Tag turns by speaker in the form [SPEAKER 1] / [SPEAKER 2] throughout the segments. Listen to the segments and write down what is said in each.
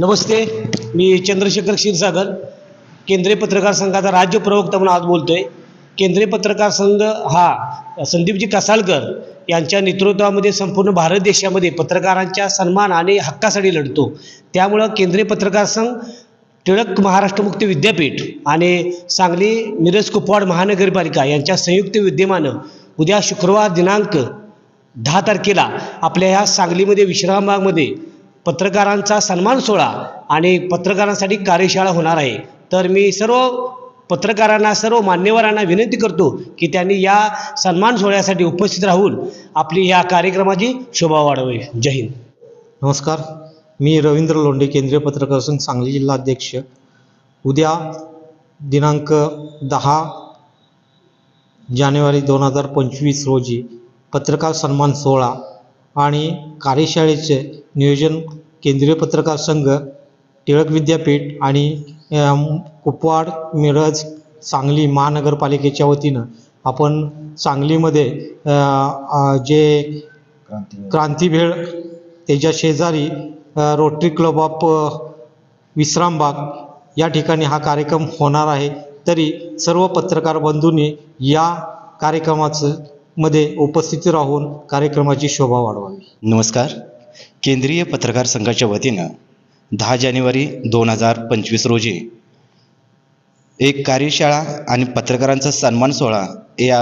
[SPEAKER 1] नमस्ते मी चंद्रशेखर क्षीरसागर केंद्रीय पत्रकार संघाचा राज्य प्रवक्ता म्हणून आज बोलतो आहे केंद्रीय पत्रकार संघ हा संदीपजी कसालकर यांच्या नेतृत्वामध्ये संपूर्ण भारत देशामध्ये पत्रकारांच्या सन्मान आणि हक्कासाठी लढतो. त्यामुळं केंद्रीय पत्रकार संघ टिळक महाराष्ट्रमुक्त विद्यापीठ आणि सांगली मिरज कुपवाड महानगरपालिका यांच्या संयुक्त विद्यमानं उद्या शुक्रवार दिनांक दहा तारखेला आपल्या ह्या सांगलीमध्ये विश्रामबागमध्ये पत्रकारांचा सन्मान सोहळा आणि पत्रकारांसाठी कार्यशाळा होणार आहे. तर मी सर्व पत्रकारांना सर्व मान्यवरांना विनंती करतो की त्यांनी या सन्मान सोहळ्यासाठी उपस्थित राहून आपली या कार्यक्रमाची शोभा वाढवी जय हिंद.
[SPEAKER 2] नमस्कार. मी रवींद्र लोंढे केंद्रीय पत्रकार संघ सांगली जिल्हा अध्यक्ष. उद्या दिनांक दहा जानेवारी दोन हजार पंचवीस रोजी पत्रकार सन्मान सोहळा आणि कार्यशाळेचे नियोजन केंद्रीय पत्रकार संघ टिळक विद्यापीठ आणि कुपवाड मिरज सांगली महानगरपालिकेच्या वतीनं आपण सांगलीमध्ये जे क्रांतीभेळ. त्याच्या शेजारी रोटरी क्लब ऑफ विश्रामबाग या ठिकाणी हा कार्यक्रम होणार आहे. तरी सर्व पत्रकार बंधूंनी या कार्यक्रमाचं मध्ये उपस्थिती राहून कार्यक्रमाची शोभा वाढवावी.
[SPEAKER 3] नमस्कार. केंद्रीय पत्रकार संघाच्या वतीनं दहा जानेवारी दोन हजार पंचवीस रोजी एक कार्यशाळा आणि पत्रकारांचा सन्मान सोहळा या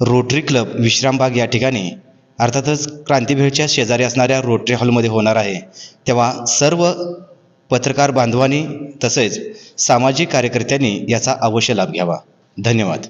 [SPEAKER 3] रोटरी क्लब विश्रामबाग या ठिकाणी अर्थातच क्रांतीभेळच्या शेजारी असणाऱ्या रोटरी हॉलमध्ये होणार आहे. तेव्हा सर्व पत्रकार बांधवांनी तसेच सामाजिक कार्यकर्त्यांनी याचा अवश्य लाभ घ्यावा. धन्यवाद.